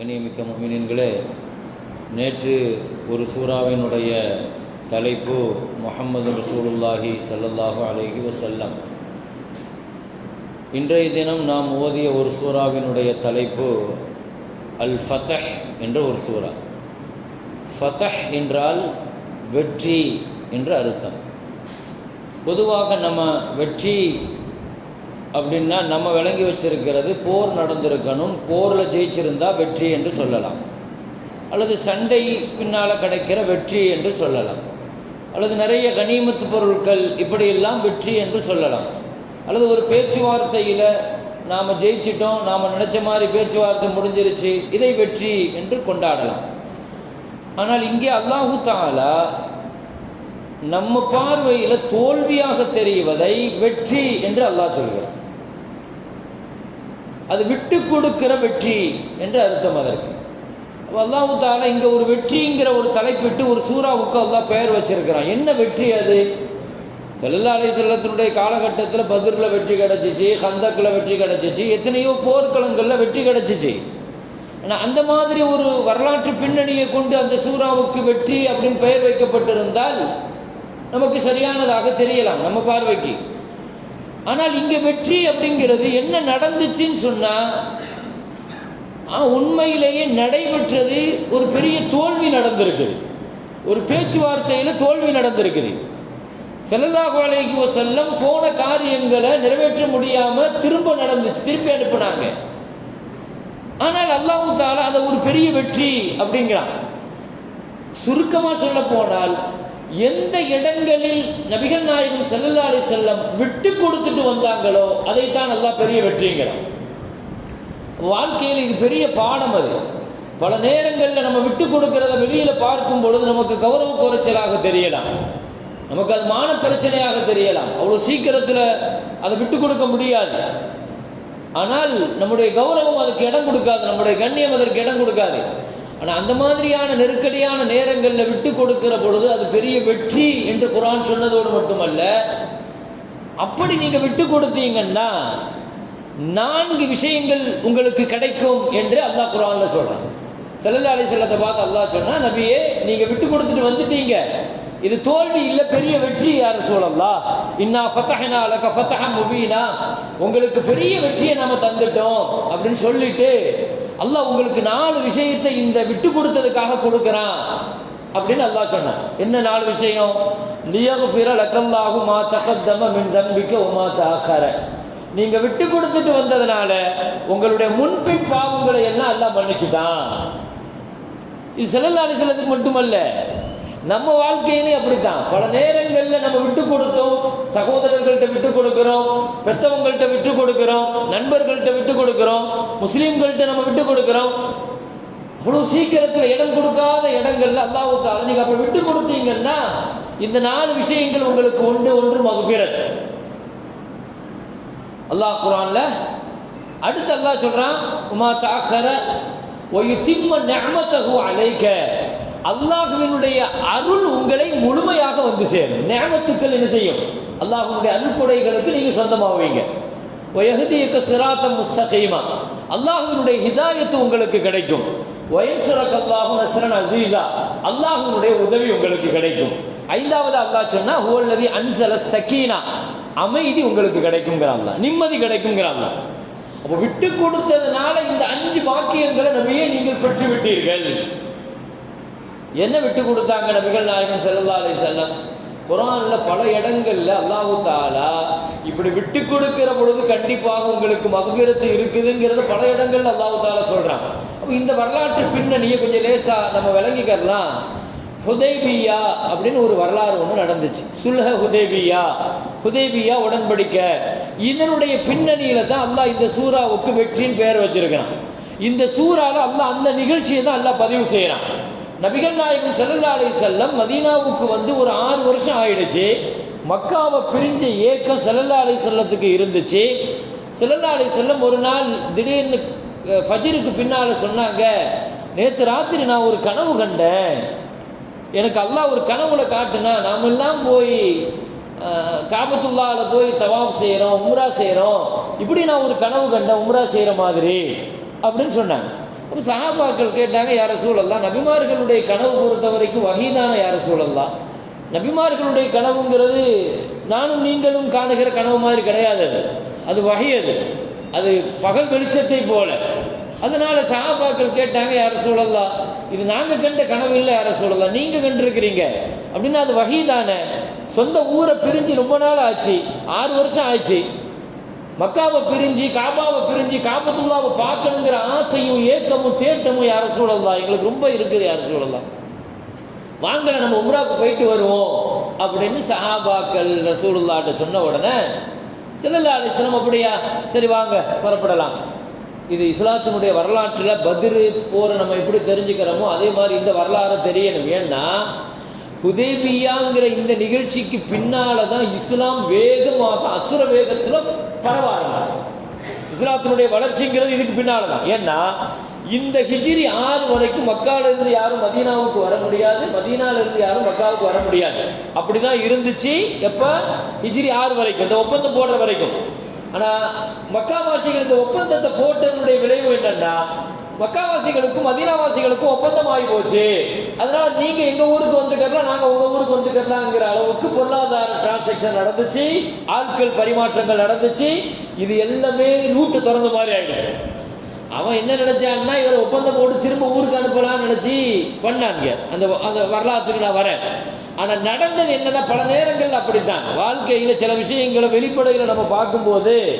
கண்ணியமிக்க முமினின்களே நேற்று ஒரு சூறாவினுடைய தலைப்பு முகமது ரசூலுல்லாஹி சல்லல்லாஹு அலஹி வசல்லம் இன்றைய தினம் நாம் ஓதிய ஒரு சூறாவினுடைய தலைப்பு அல் ஃபதஹ் என்ற ஒரு சூறா. ஃபதஹ் என்றால் வெற்றி என்று அர்த்தம். பொதுவாக நம்ம வெற்றி அப்படின்னா நம்ம விளங்கி வச்சிருக்கிறது போர் நடந்திருக்கணும் போரில் ஜெயிச்சிருந்தா வெற்றி என்று சொல்லலாம். அல்லது சண்டை பின்னால் கிடைக்கிற வெற்றி என்று சொல்லலாம். அல்லது நிறைய கனிமத்து பொருட்கள் இப்படியெல்லாம் வெற்றி என்று சொல்லலாம். அல்லது ஒரு பேச்சுவார்த்தையில் நாம் ஜெயிச்சிட்டோம் நாம் நினச்ச மாதிரி பேச்சுவார்த்தை முடிஞ்சிருச்சு இதை வெற்றி என்று கொண்டாடலாம். ஆனால் இங்கே அல்லாஹு தாலா நம்ம பார்வையில் தோல்வியாக தெரிவதை வெற்றி என்று அல்லாஹ் சொல்கிறார் அது விட்டு கொடுக்கிற வெற்றி என்று அர்த்தம் அதற்கு அல்லாஹு தாலா இங்கே ஒரு வெற்றிங்கிற ஒரு தலைப்பிட்டு ஒரு சூறாவுக்கு அல்லா பெயர் வச்சிருக்கிறான். என்ன வெற்றி அது? செல்லா அலி செல்லத்தினுடைய காலகட்டத்தில் பதிரில் வெற்றி கிடச்சிச்சு கந்தக்கில் வெற்றி கிடச்சிச்சு எத்தனையோ போர்க்களங்களில் வெற்றி கிடச்சிச்சு. ஆனால் அந்த மாதிரி ஒரு வரலாற்று பின்னணியை கொண்டு அந்த சூறாவுக்கு வெற்றி அப்படின்னு பெயர் வைக்கப்பட்டிருந்தால் நமக்கு சரியானதாக தெரியலாம் நம்ம பார்வைக்கு. ஆனால் இங்கே வெற்றி அப்படிங்கிறது என்ன நடந்துச்சுன்னு சொன்னால் உண்மையிலேயே நடைபெற்றது ஒரு பெரிய தோல்வி நடந்திருக்குது ஒரு பேச்சுவார்த்தையில் தோல்வி நடந்திருக்குது. செல்லல்லாஹு அலைஹி செல்லம் போன காரியங்களை நிறைவேற்ற முடியாமல் திரும்ப நடந்துச்சு திருப்பி அனுப்புனாங்க. ஆனால் அல்லாஹு தாலா அதை ஒரு பெரிய வெற்றி அப்படிங்கிறான். சுருக்கமாக சொல்ல போனால் எந்த இடங்களில் நபிகள் நாயகம் செல்லல்லா அலி செல்லம் விட்டு கொடுத்துட்டு வந்தாங்களோ அதைத்தான் நல்லா பெரிய வெற்றிங்கிறோம் வாழ்க்கையில் இது பெரிய பாடம் அது. பல நேரங்களில் நம்ம விட்டு கொடுக்கிறத வெளியில் பார்க்கும் பொழுது நமக்கு கௌரவ குறைச்சலாக தெரியலாம். நமக்கு அது மான பிரச்சனையாக தெரியலாம். அவ்வளோ சீக்கிரத்தில் அதை விட்டு கொடுக்க முடியாது. ஆனால் நம்முடைய கௌரவம் அதுக்கு இடம் கொடுக்காது. நம்முடைய கண்ணியம் அதற்கு இடம் கொடுக்காது. ஆனால் அந்த மாதிரியான நெருக்கடியான நேரங்களில் விட்டு கொடுக்கிற பொழுது அது பெரிய வெற்றி என்று குரான் சொன்னதோடு மட்டுமல்ல அப்படி நீங்கள் விட்டு கொடுத்தீங்கன்னா நான்கு விஷயங்கள் உங்களுக்கு கிடைக்கும் என்று அல்லாஹ் குரான்ல சொல்கிறேன் செல்லல்லா அலி செல்லத்தை பார்த்து அல்லாஹ் சொன்னா நபியே நீங்கள் விட்டு கொடுத்துட்டு வந்துட்டீங்க. இது தோல்வி இல்லை பெரிய வெற்றி யார் சொல்லலாம் இன்னா ஃபத்தஹனா லக ஃபத்தஹ முபீனா. உங்களுக்கு பெரிய வெற்றியை நாம தந்துட்டோம் அப்படின்னு சொல்லிட்டு அல்லாஹ் உங்களுக்கு நாலு விஷயத்தை இந்த விட்டு கொடுத்ததுக்காக கொடுக்குறான் அப்படின்னு அல்லாஹ் சொன்னான். என்ன நாலு விஷயம்? லியகுஃபிர லக்கல்லாஹு மா தகத்தம மின் தம்பிக்க உமா தாக்கர நீங்க விட்டு கொடுத்துட்டு வந்ததுனால உங்களுடைய முன்பின் பாவங்களை எல்லாம் எல்லாம் மன்னிச்சுட்டான். இது செல்லல்லாடி செல்லத்துக்கு மட்டுமல்ல. நம்ம வாழ்க்கையிலே அப்படித்தான். பல நேரங்களில் நம்ம விட்டு கொடுத்தோம். சகோதரர்கள்ட்ட விட்டு கொடுக்கிறோம். பெற்றவங்கள்ட்ட விட்டு கொடுக்கிறோம். நண்பர்கள்ட்ட விட்டு கொடுக்கிறோம். முஸ்லீம்கள்ட்ட நம்ம விட்டு கொடுக்கிறோம். அவ்வளோ சீக்கிரத்தில் இடம் கொடுக்காத இடங்கள்ல அல்லாஹால நீங்கள் அப்படி விட்டு கொடுத்தீங்கன்னா இந்த நாலு விஷயங்கள் உங்களுக்கு ஒன்று ஒன்று மகபிரத் அல்லாஹ் குரான்ல அடுத்து அல்லாஹ் சொல்றான் உமா தாக்கர ஒயு திம்ம நெமத்தகு அழைக்க அல்லாஹுவினுடைய அருள் உங்களை முழுமையாக வந்து சேரும். நேமத்துக்கள் என்ன செய்யும்? அல்லாஹுடைய அருள்கொடைகளுக்கு நீங்கள் சொந்தமாவீங்க. வயகுதியக்க சிராத்தம் முஸ்தகீமா. அல்லாஹுவினுடைய ஹிதாயத்து உங்களுக்கு கிடைக்கும். ஒயன்சுரக் அல்லாஹு நஸ்ரன் அசீசா அல்லாஹுவினுடைய உதவி உங்களுக்கு கிடைக்கும். ஐந்தாவது அல்லாஹ் சொன்னா ஹுவல்லதி அன்சல சக்கீனா அமைதி உங்களுக்கு கிடைக்குங்கிறாங்க நிம்மதி கிடைக்குங்கிறாங்க அப்போ விட்டு கொடுத்ததுனால இந்த அஞ்சு பாக்கியங்களை நம்மையே நீங்கள் பெற்று விட்டீர்கள் என்ன விட்டு கொடுத்தாங்க நபிகள் நாயகம் செல்லல்லா அலை செல்லம் குரான்ல பல இடங்கள்ல அல்லாஹு தாலா இப்படி விட்டு கொடுக்கிற பொழுது கண்டிப்பாக உங்களுக்கு மகபிரத்து இருக்குதுங்கிறத பல இடங்கள்ல அல்லாஹு தாலா சொல்றாங்க. அப்போ இந்த வரலாற்று பின்னணியை கொஞ்சம் லேசா நம்ம விளங்கிக்கலாம் ஹுதேபியா அப்படின்னு ஒரு வரலாறு ஒன்று நடந்துச்சு. சுல்ஹ ஹுதேபியா. ஹுதேபியா உடன்படிக்க. இதனுடைய பின்னணியில தான் அல்லாஹ் இந்த சூறாவுக்கு வெற்றின்னு பெயர் வச்சிருக்கிறான். இந்த சூறால அல்லாஹ் அந்த நிகழ்ச்சியை தான் அல்லாஹ் பதிவு செய்கிறான் நபிகள் நாயகம் செல்லல்லா அலி செல்லம் மதீனாவுக்கு வந்து ஒரு ஆறு வருஷம் ஆயிடுச்சு. மக்காவை பிரிஞ்ச ஏக்கம் செல்லல்லா அலி செல்லத்துக்கு இருந்துச்சு. செல்லல்லா அலி செல்லம் ஒரு நாள் திடீர்னு ஃபஜிருக்கு பின்னால் சொன்னாங்க நேற்று ராத்திரி நான் ஒரு கனவு கண்டேன். எனக்கு அல்லா ஒரு கனவுல காட்டுனா நாமெல்லாம் போய் காபத்துல்லாவில் போய் தவாப் செய்கிறோம் உம்ரா செய்கிறோம் இப்படி நான் ஒரு கனவு கண்டேன் உம்ரா செய்கிற மாதிரி. அப்படின்னு சொன்னாங்க. அப்போ சஹாபாக்கள் கேட்டாங்க யார சூழல்லாம் நபிமார்களுடைய கனவு பொறுத்த வரைக்கும் வகைதான யார சூழல்லாம் நபிமார்களுடைய கனவுங்கிறது நானும் நீங்களும் காணுகிற கனவு மாதிரி கிடையாது அது. அது வகை அது. அது பகல் வெளிச்சத்தை போல. அதனால் சஹாபாக்கள் கேட்டாங்க யார சூழல்லாம் இது நாங்கள் கண்ட கனவு இல்லை யார சூழல்லாம் நீங்கள் கண்டிருக்கிறீங்க. அப்படின்னா அது வகை தானே சொந்த ஊரை பிரிஞ்சு ரொம்ப நாள் ஆச்சு. ஆறு வருஷம் ஆச்சு. மக்காவை பிரிஞ்சு காபாவை பிரிஞ்சு காபத்துல்லாவை பார்க்கணுங்கிற ஆசையும் ஏக்கமும் தேட்டமும் யார சூழல்லாம் எங்களுக்கு ரொம்ப இருக்குது யார சூழல்லாம் வாங்க நம்ம உம்ராவுக்கு போயிட்டு வருவோம் அப்படின்னு சஹாபாக்கள் ரசூலுல்லாட்ட சொன்ன உடனே சிலல்லா அலிஸ்லாம் அப்படியா? சரி வாங்க புறப்படலாம். இது இஸ்லாத்தினுடைய வரலாற்றில் பதிரு போரை நம்ம எப்படி தெரிஞ்சுக்கிறோமோ அதே மாதிரி இந்த வரலாறு தெரியணும். ஏன்னா ஹுதேபியாங்கிற இந்த நிகழ்ச்சிக்கு பின்னால தான் இஸ்லாம் வேகமாக அசுர வேகத்தில் பரவ ஆரம்பிச்சு. இஸ்லாத்தினுடைய வளர்ச்சிங்கிறது இதுக்கு பின்னால தான் ஏன்னா இந்த ஹிஜிரி ஆறு வரைக்கும் மக்கால இருந்து யாரும் மதீனாவுக்கு வர முடியாது மதீனால இருந்து யாரும் மக்காவுக்கு வர முடியாது. அப்படிதான் இருந்துச்சு எப்ப? ஹிஜிரி ஆறு வரைக்கும் இந்த ஒப்பந்தம் போடுற வரைக்கும். ஆனா மக்காவாசிகள் இந்த ஒப்பந்தத்தை போட்டதனுடைய விளைவு என்னன்னா மக்காவாசிகளுக்கும் மதீனாவாசிகளுக்கும் ஒப்பந்தம் ஆகி போச்சு. அதனால நீங்க எங்க ஊருக்கு வந்துக்கலாம் நாங்க உங்க ஊருக்கு வந்துக்கலாங்கிற அளவுக்கு பொருளாதார டிரான்சாக்ஷன் நடந்துச்சு. ஆட்கள் பரிமாற்றங்கள் நடந்துச்சு. இது எல்லாமே ரூட்டு திறந்த மாதிரி ஆயிடுச்சு. அவன் என்ன நினைச்சான்னா இவர் ஒப்பந்தம் போட்டு திரும்ப ஊருக்கு அனுப்பலாம்னு நினைச்சு பண்ணாங்க. அந்த அந்த வரலாற்றுக்கு நான் வரேன். ஆனால் நடந்தது என்னன்னா பல நேரங்கள் அப்படித்தான். வாழ்க்கையில் சில விஷயங்களை வெளிப்படையில் நம்ம பார்க்கும்போது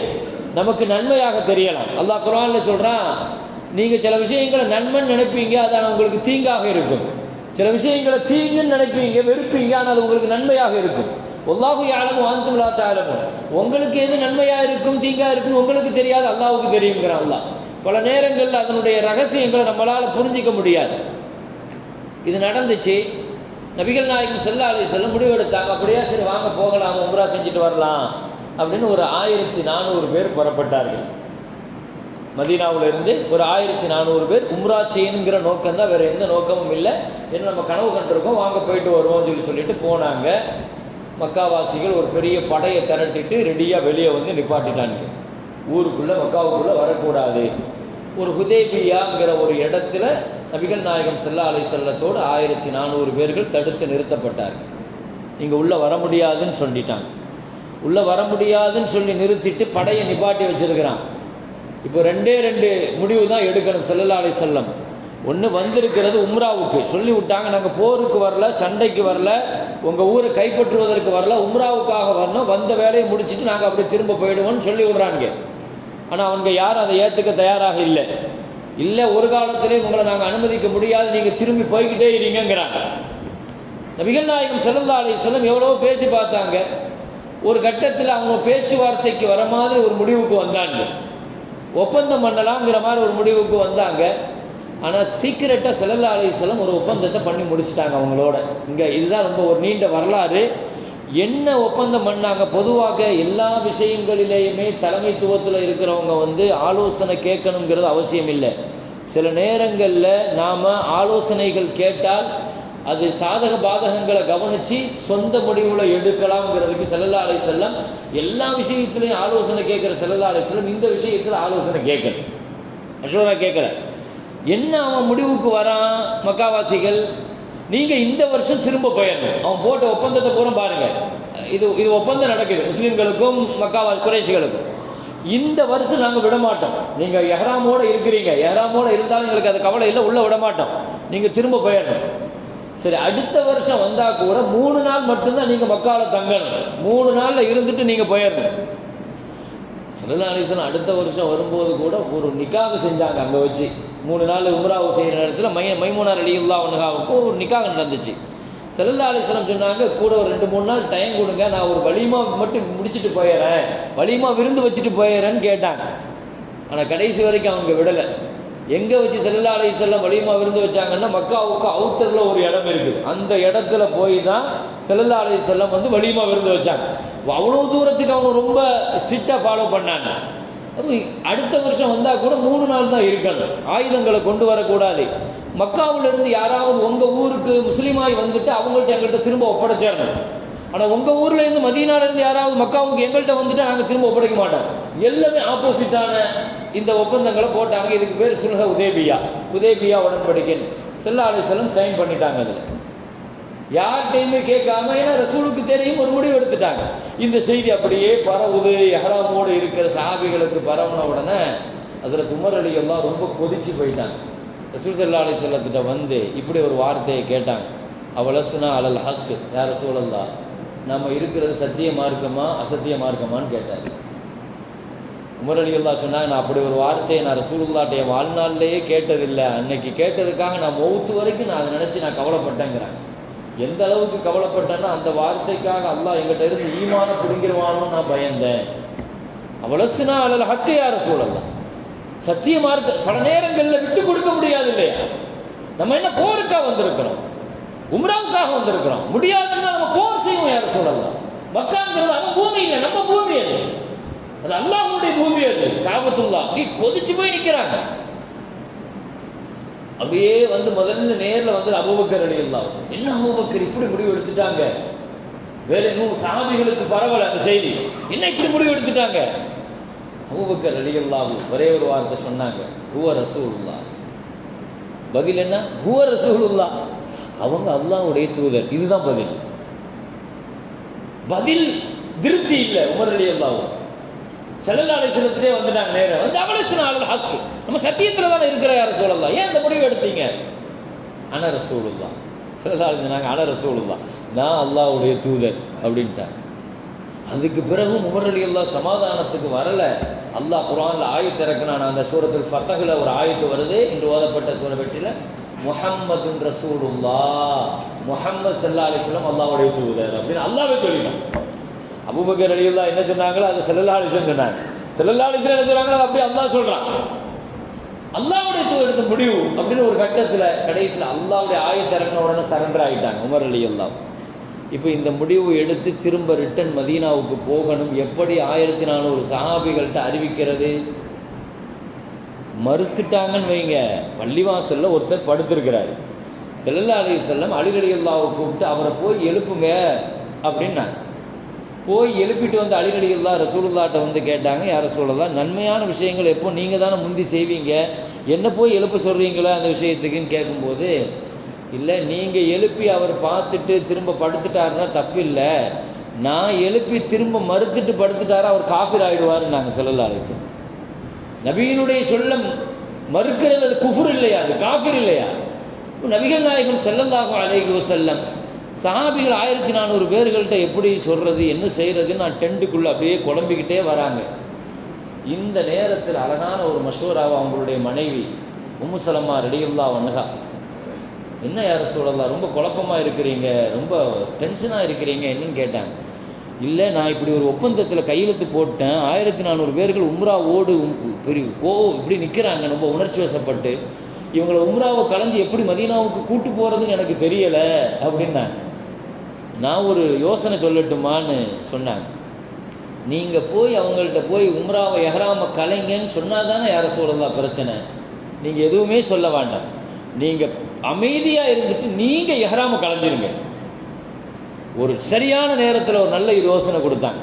நமக்கு நன்மையாக தெரியலாம். அல்லாஹ் குரான்ல சொல்கிறான் நீங்கள் சில விஷயங்களை நன்மைன்னு நினைப்பீங்க அது உங்களுக்கு தீங்காக இருக்கும். சில விஷயங்களை தீங்குன்னு நினைப்பீங்க வெறுப்பீங்க ஆனால் அது உங்களுக்கு நன்மையாக இருக்கும். ஒல்லாஹு யாழமும் வாந்துலா தாழமும் உங்களுக்கு எது நன்மையாக இருக்கும் தீங்காக இருக்கும் உங்களுக்கு தெரியாது அல்லாவுக்கு தெரியுங்கிறான் அல்லா பல நேரங்களில் அதனுடைய ரகசியங்களை நம்மளால் புரிஞ்சிக்க முடியாது. இது நடந்துச்சு. நபிகள் நாயகம் செல்லா அலி செல்ல முடிவெடுத்தாங்க அப்படியே சரி வாங்க போகலாம் உம்ரா செஞ்சுட்டு வரலாம் அப்படின்னு ஒரு ஆயிரத்தி நானூறு பேர் புறப்பட்டார்கள். மதீனாவிலிருந்து ஒரு ஆயிரத்தி நானூறு பேர் உம்ரா செய்யணுங்கிற நோக்கம் தான் வேறு எந்த நோக்கமும் இல்லை. ஏன்னா நம்ம கனவு கண்டிருக்கோம் வாங்க போயிட்டு வருவோம்னு சொல்லி சொல்லிட்டு போனாங்க. மக்காவாசிகள் ஒரு பெரிய படையை திரட்டிட்டு ரெடியாக வெளியே வந்து நிப்பாட்டிட்டாங்க ஊருக்குள்ளே மக்காவுக்குள்ளே வரக்கூடாது. ஒரு ஹுதேபியாங்கிற ஒரு இடத்துல நபிகள் நாயகம் செல்லா அலை செல்லத்தோடு ஆயிரத்தி நானூறு பேர்கள் தடுத்து நிறுத்தப்பட்டார்கள் நீங்கள் உள்ளே வர முடியாதுன்னு சொல்லிட்டாங்க. உள்ளே வர முடியாதுன்னு சொல்லி நிறுத்திட்டு படையை நிப்பாட்டி வச்சிருக்கிறான். இப்போ ரெண்டே ரெண்டு முடிவு தான் எடுக்கணும் செல்லல்லா செல்லம் ஒன்று வந்திருக்கிறது உம்ராவுக்கு. சொல்லி விட்டாங்க நாங்கள் போருக்கு வரல சண்டைக்கு வரல உங்கள் ஊரை கைப்பற்றுவதற்கு வரல உம்ராவுக்காக வரணும் வந்த வேலையை முடிச்சுட்டு நாங்கள் அப்படி திரும்ப போயிடுவோம்னு சொல்லி விடுறாங்க. ஆனால் அவங்க யாரும் அதை ஏற்றுக்க தயாராக இல்லை. இல்லை ஒரு காலத்திலே உங்களை நாங்கள் அனுமதிக்க முடியாது நீங்கள் திரும்பி போய்கிட்டே இருங்கிறாங்க நபிகள் நாயகம் செல்லல்லா அலை செல்லம் எவ்வளோ பேசி பார்த்தாங்க. ஒரு கட்டத்தில் அவங்க பேச்சுவார்த்தைக்கு வர மாதிரி ஒரு முடிவுக்கு வந்தாங்க. ஒப்பந்தம் பண்ணலாங்கிற மாதிரி ஒரு முடிவுக்கு வந்தாங்க. ஆனால் சீக்கிரட்டாக செல்லல்லா அலிஸ்லாம் ஒரு ஒப்பந்தத்தை பண்ணி முடிச்சிட்டாங்க அவங்களோட. இங்கே இதுதான் ரொம்ப ஒரு நீண்ட வரலாறு. என்ன ஒப்பந்தம் பண்ணாங்க? பொதுவாக எல்லா விஷயங்களிலேயுமே தலைமைத்துவத்தில் இருக்கிறவங்க வந்து ஆலோசனை கேட்கணுங்கிறது அவசியம் இல்லை சில நேரங்களில் நாம் ஆலோசனைகள் கேட்டால் அது சாதக பாதகங்களை கவனித்து சொந்த முடிவில் எடுக்கலாம்ங்கிறதுக்கு செல்லல்லா அலை செல்லம் எல்லா விஷயத்துலையும் ஆலோசனை கேட்குற செல்லல்லா அலை செல்லம் இந்த விஷயத்தில் ஆலோசனை கேட்கல. அசோரா கேட்கல. என்ன அவன் முடிவுக்கு வரான் மக்காவாசிகள்? நீங்கள் இந்த வருஷம் திரும்ப போயிடணும். அவன் போட்ட ஒப்பந்தத்தை பூரா பாருங்கள் இது இது ஒப்பந்தம் நடக்குது. முஸ்லீம்களுக்கும் மக்காவா குறைஷிகளுக்கும் இந்த வருஷம் நாங்கள் விட மாட்டோம் நீங்கள் எஹ்ராமோட இருக்கிறீங்க. எஹ்ராமோட இருந்தாலும் எங்களுக்கு அது கவலை இல்லை. உள்ளே விட மாட்டோம் நீங்கள் திரும்ப போயிடணும். சரி அடுத்த வருஷம் வந்தால் கூட மூணு நாள் மட்டும்தான் நீங்கள் மக்காவில் தங்கணும். மூணு நாளில் இருந்துட்டு நீங்கள் போயிடணும் சிறுநாளீசன் அடுத்த வருஷம் வரும்போது கூட ஒரு நிக்காக செஞ்சாங்க அங்கே வச்சு. மூணு நாள் உம்ராவு செய்கிற நேரத்தில் மை மைமூனார் அலியுல்லா ஒன்னுகாவுக்கு ஒரு நிக்காக நடந்துச்சு. செல்லல்லாலிசனம் சொன்னாங்க கூட ஒரு ரெண்டு மூணு நாள் டைம் கொடுங்க நான் ஒரு வலிமா மட்டும் முடிச்சுட்டு போயிடுறேன் வலிமா விருந்து வச்சுட்டு போயிடுறேன்னு கேட்டாங்க. ஆனால் கடைசி வரைக்கும் அவங்க விடலை. எங்கே வச்சு செல்லா அலை செல்லம் வலிமா விருந்து வச்சாங்கன்னா மக்காவுக்கு அவுட்டரில் ஒரு இடம் இருக்குது. அந்த இடத்துல போய் தான் செல்லா அலை செல்லம் வந்து வலிமா விருந்து வச்சாங்க. அவ்வளோ தூரத்துக்கு அவங்க ரொம்ப ஸ்ட்ரிக்டாக ஃபாலோ பண்ணாங்க. அடுத்த வருஷம் வந்தால் கூட மூணு நாள் தான் இருக்கணும். ஆயுதங்களை கொண்டு வரக்கூடாது. மக்காவிலிருந்து யாராவது உங்கள் ஊருக்கு முஸ்லீமாய் வந்துட்டு அவங்கள்ட்ட எங்கள்கிட்ட திரும்ப ஒப்படைச்சிடணும். ஆனால் உங்கள் ஊர்லேருந்து மதியனாலேருந்து யாராவது மக்காவுக்கு எங்கள்கிட்ட வந்துட்டு நாங்கள் திரும்ப ஒப்படைக்க மாட்டோம். எல்லாமே ஆப்போசிட்டான இந்த ஒப்பந்தங்களை போட்டாங்க. இதுக்கு பேர் சுல்ஹ உதேபியா. உதேபியா உடன்படிக்கை செல்லா அலிசலம் சைன் பண்ணிட்டாங்க அதில். யார்கிட்டையுமே கேட்காம ஏன்னா ரசூலுக்கு தெரியும் ஒரு முடிவு எடுத்துட்டாங்க. இந்த செய்தி அப்படியே பரவுது. எஹராமோடு இருக்கிற சாபிகளுக்கு பரவுன உடனே அதில் துமர் அலி எல்லாம் ரொம்ப கொதிச்சு போயிட்டாங்க. ரசூல் சல்லா அலி செல்லத்திட்ட வந்து இப்படி ஒரு வார்த்தையை கேட்டாங்க. அவலசுனா அலல் ஹக்கு யார் ரசூலல்லா நம்ம இருக்கிறது சத்திய மார்க்கமா அசத்திய மார்க்கமான்னு கேட்டார். உமரலியுல்லா சொன்னாங்க நான் அப்படி ஒரு வார்த்தையை நான் ரசூலுல்லாட்டைய வாழ்நாள்லேயே கேட்டதில்லை. அன்னைக்கு கேட்டதுக்காக நான் மௌத்து வரைக்கும் நான் அதை நினச்சி நான் கவலைப்பட்டேங்கிறேன் எந்த அளவுக்கு கவலைப்பட்டேன்னா அந்த வார்த்தைக்காக அல்லாஹ் எங்கிட்ட இருந்து ஈமான பிடுங்கிருவானோ நான் பயந்தேன். அவலசுனா அலல் ஹக்கு யார ரசூலல்லா சத்தியமாக இருக்க பல நேரங்களில் விட்டு கொடுக்க முடியாது இல்லையா? நம்ம என்ன போருக்காக வந்திருக்கிறோம்? உம்ராவுக்காக வந்திருக்கிறோம். முடியாதுன்னா நம்ம போர் செய்வோம் யார சொல்லலாம் மக்காங்கிறது அவன் பூமி இல்லை நம்ம பூமி அது. அது அல்லாஹ்வுடைய பூமி அது. காபத்துல்லா. அப்படி கொதிச்சு போய் நிற்கிறாங்க அப்படியே வந்து முதல்ல நேரில் வந்து அபுபக்கர் அலி அல்லா என்ன அபுபக்கர் இப்படி முடிவு எடுத்துட்டாங்க? வேற நூறு சாமிகளுக்கு பரவல அந்த செய்தி. என்ன இப்படி முடிவு எடுத்துட்டாங்க? அபுபக்கர் அலி அல்லாஹு ஒரே ஒரு வார்த்தை சொன்னாங்க. ஹுவ ரசூலுல்லா பதில் என்ன? ஹுவ ரசூலுல்லா அவங்க அல்லாஹ்வுடைய தூதர். இதுதான் பதில். பதில் திருப்தி இல்லை உமர் அலி அல்லாஹு செல்லல்லா அலிஸ்லத்திலே வந்துட்டாங்க நேரம் வந்து அவலசன ஆளல் ஹக்கு நம்ம சத்தியத்தில் தானே இருக்கிற யார சொல்லலாம்? ஏன் இந்த முடிவு எடுத்தீங்க? அனர சூழல்லாம் செல்லல்லா அலிஸ்னாங்க அன நான் அல்லாஹ்வுடைய தூதர் அப்படின்ட்டாங்க. அதுக்கு பிறகு உமரடி எல்லாம் அல்லா சமாதானத்துக்கு வரலை. அல்லாஹ் குரானில் ஆயத்து இறக்குனான். அந்த சூரத்தில் ஃபத்தகில் ஒரு ஆயத்து வருது. இன்று ஓதப்பட்ட சூரவெட்டியில் வெட்டியில் முஹம்மதுன் ரசூலுல்லா முஹம்மது சல்லா அலிஸ்லாம் தூதர் அப்படின்னு அல்லாவே சொல்லிட்டான். அபூபக்கர் அலியுல்லா என்ன சொன்னாங்களோ அது செல்லல்லாலிசன் சொன்னாங்க. செல்லல்லாலிசன் என்ன சொன்னாங்களோ அப்படி அல்லா சொல்கிறான் சொல்றான். அல்லாஹ்வுடைய எடுத்த முடிவு அப்படின்னு ஒரு கட்டத்தில் கடைசியில் அல்லாவுடைய ஆயத்து இறங்கின உடனே சரண்டர் ஆகிட்டாங்க உமர் அலி அல்லா இப்போ இந்த முடிவு எடுத்து திரும்ப ரிட்டன் மதீனாவுக்கு போகணும். எப்படி ஆயிரத்தி நானூறு சஹாபிகள்கிட்ட அறிவிக்கிறது? மறுத்துட்டாங்கன்னு வைங்க. பள்ளிவாசலில் ஒருத்தர் படுத்திருக்கிறாரு. செல்லல்லா அலி செல்லம் அலிரடி அல்லாவை கூப்பிட்டு அவரை போய் எழுப்புங்க அப்படின்னாங்க. போய் எழுப்பிட்டு வந்து அலிரடி அல்லா ரசூலுல்லாட்ட வந்து கேட்டாங்க யார் ரசூலுல்லா நன்மையான விஷயங்கள் எப்போ நீங்கள் தானே முந்தி செய்வீங்க? என்ன போய் எழுப்ப சொல்கிறீங்களோ அந்த விஷயத்துக்குன்னு கேட்கும்போது இல்லை நீங்கள் எழுப்பி அவர் பார்த்துட்டு திரும்ப படுத்துட்டாருன்னா தப்பு இல்லை. நான் எழுப்பி திரும்ப மறுத்துட்டு படுத்துட்டாரா அவர் காஃபிர் ஆகிடுவார்னு நாங்கள் செல்லல்லா அலிசன் நபியினுடைய சொல்ல மறுக்கிறது அது குஃபுர் இல்லையா? அது காஃபிர் இல்லையா? நபிகள் நாயகம் செல்லல்லாகும் அலைஹி செல்லம் சஹாபிகள் ஆயிரத்தி நானூறு பேர்கள்ட்ட எப்படி சொல்கிறது என்ன செய்கிறதுன்னு நான் டென்ட்டுக்குள்ளே அப்படியே குழம்பிக்கிட்டே வராங்க. இந்த நேரத்தில் அழகான ஒரு மஷூராவை அவங்களுடைய மனைவி உம்முசலம்மா ரெடியுல்லா வண்ணகா என்ன யார சொல்லலாம் ரொம்ப குழப்பமாக இருக்கிறீங்க ரொம்ப டென்ஷனாக இருக்கிறீங்க என்னன்னு கேட்டாங்க. இல்லை நான் இப்படி ஒரு ஒப்பந்தத்தில் கையெழுத்து போட்டேன் ஆயிரத்தி நானூறு பேர்கள் உம்ரா ஓடு உம் பெரிய ஓ இப்படி நிற்கிறாங்க ரொம்ப உணர்ச்சி வசப்பட்டு. இவங்களை உம்ராவை கலைஞ்சு எப்படி மதீனாவுக்கு கூட்டு போகிறதுன்னு எனக்கு தெரியலை அப்படின்னாங்க. நான் ஒரு யோசனை சொல்லட்டுமான்னு சொன்னாங்க. நீங்கள் போய் அவங்கள்ட்ட போய் உம்ராவை எஹராம கலைங்கன்னு சொன்னால் தானே யாரை சொல்லலாம் பிரச்சனை? நீங்கள் எதுவுமே சொல்ல வேண்டாம். நீங்கள் அமைதியாக இருந்துட்டு நீங்கள் எஹராம கலைஞ்சிருங்க. ஒரு சரியான நேரத்தில் ஒரு நல்ல யோசனை கொடுத்தாங்க.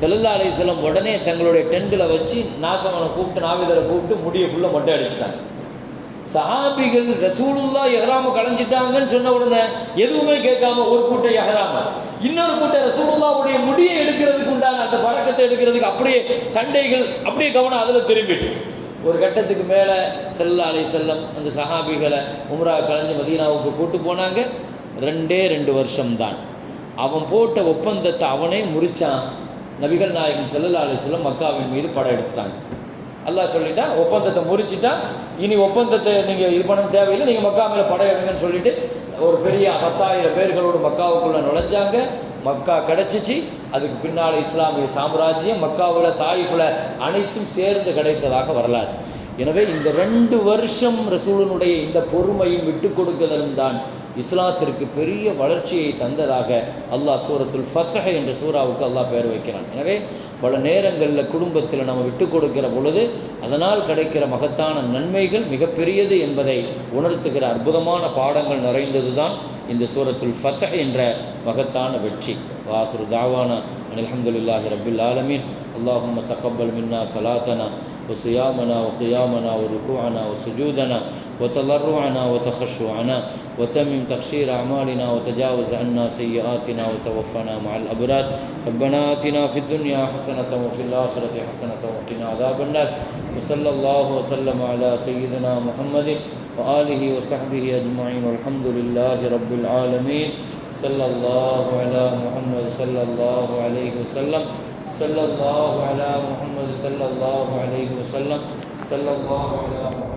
செல்லல்லா செல்லம் உடனே தங்களுடைய டென்ட்டில் வச்சு நாசவனை கூப்பிட்டு நாவிதரை கூப்பிட்டு முடியை ஃபுல்லாக மொட்டை அடிச்சிட்டாங்க. சஹாபிகள் ரசூலுல்லா எஹராம கலைஞ்சிட்டாங்கன்னு சொன்ன உடனே எதுவுமே கேட்காம ஒரு கூட்டம் எஹராம. இன்னொரு கூட்டம் ரசூலுல்லாவுடைய முடியை எடுக்கிறதுக்கு உண்டான அந்த பழக்கத்தை எடுக்கிறதுக்கு அப்படியே சண்டைகள் அப்படியே கவனம் அதில் திரும்பிட்டு. ஒரு கட்டத்துக்கு மேலே செல்லா அலை செல்லம் அந்த சஹாபிகளை உம்ரா கலைஞ்சு மதீனாவுக்கு கூட்டு போனாங்க. ரெண்டே ரெண்டு வருஷம்தான். அவன் போட்ட ஒப்பந்தத்தை அவனே முறிச்சான். நபிகள் நாயகம் செல்லல்லா அலை செல்லம் மக்காவின் மீது படம் எடுத்துட்டாங்க. அல்லாஹ் சொல்லிட்டான் ஒப்பந்தத்தை முறிச்சிட்டா இனி ஒப்பந்தத்தை நீங்கள் இது பண்ண தேவையில்லை நீங்கள் மக்கா மேலே சொல்லிட்டு ஒரு பெரிய பத்தாயிரம் பேர்களோடு மக்காவுக்குள்ளே நுழைஞ்சாங்க. மக்கா கிடச்சிச்சு. அதுக்கு பின்னால் இஸ்லாமிய சாம்ராஜ்யம் மக்காவில் தாயிஃபில் அனைத்தும் சேர்ந்து கிடைத்ததாக வரலாறு. எனவே இந்த ரெண்டு வருஷம் ரசூலனுடைய இந்த பொறுமையும் விட்டு கொடுக்குதலும் தான் இஸ்லாத்திற்கு பெரிய வளர்ச்சியை தந்ததாக அல்லாஹ் சூரத்துல் ஃபத்தஹ என்ற சூறாவுக்கு அல்லாஹ் பெயர் வைக்கிறான். எனவே பல நேரங்களில் குடும்பத்தில் நம்ம விட்டு கொடுக்கிற பொழுது அதனால் கிடைக்கிற மகத்தான நன்மைகள் மிகப்பெரியது என்பதை உணர்த்துகிற அற்புதமான பாடங்கள் நிறைந்தது தான் இந்த சூரத்துல் ஃபத்தஹ் என்ற மகத்தான வெற்றி வாசுரு தாவானா அல்ஹம்துலில்லாஹி ரபில் ஆலமீன் اللهم تقبل منا صلاتنا وصيامنا وقيامنا وركوعنا وسجودنا وتضرعنا وتخشعنا وتمم تخشير أعمالنا وتجاوز عنا سيئاتنا وتوفنا مع الأبرار. ربنا آتنا في الدنيا حسنة وفي الآخرة حسنة وقنا عذاب النار. وصلى الله وسلم على سيدنا محمد وآله وصحبه أجمعين. والحمد لله رب العالمين. صلى الله على محمد صلى الله عليه وسلم. صلى الله على محمد صلى الله عليه وسلم. صلى الله على محمد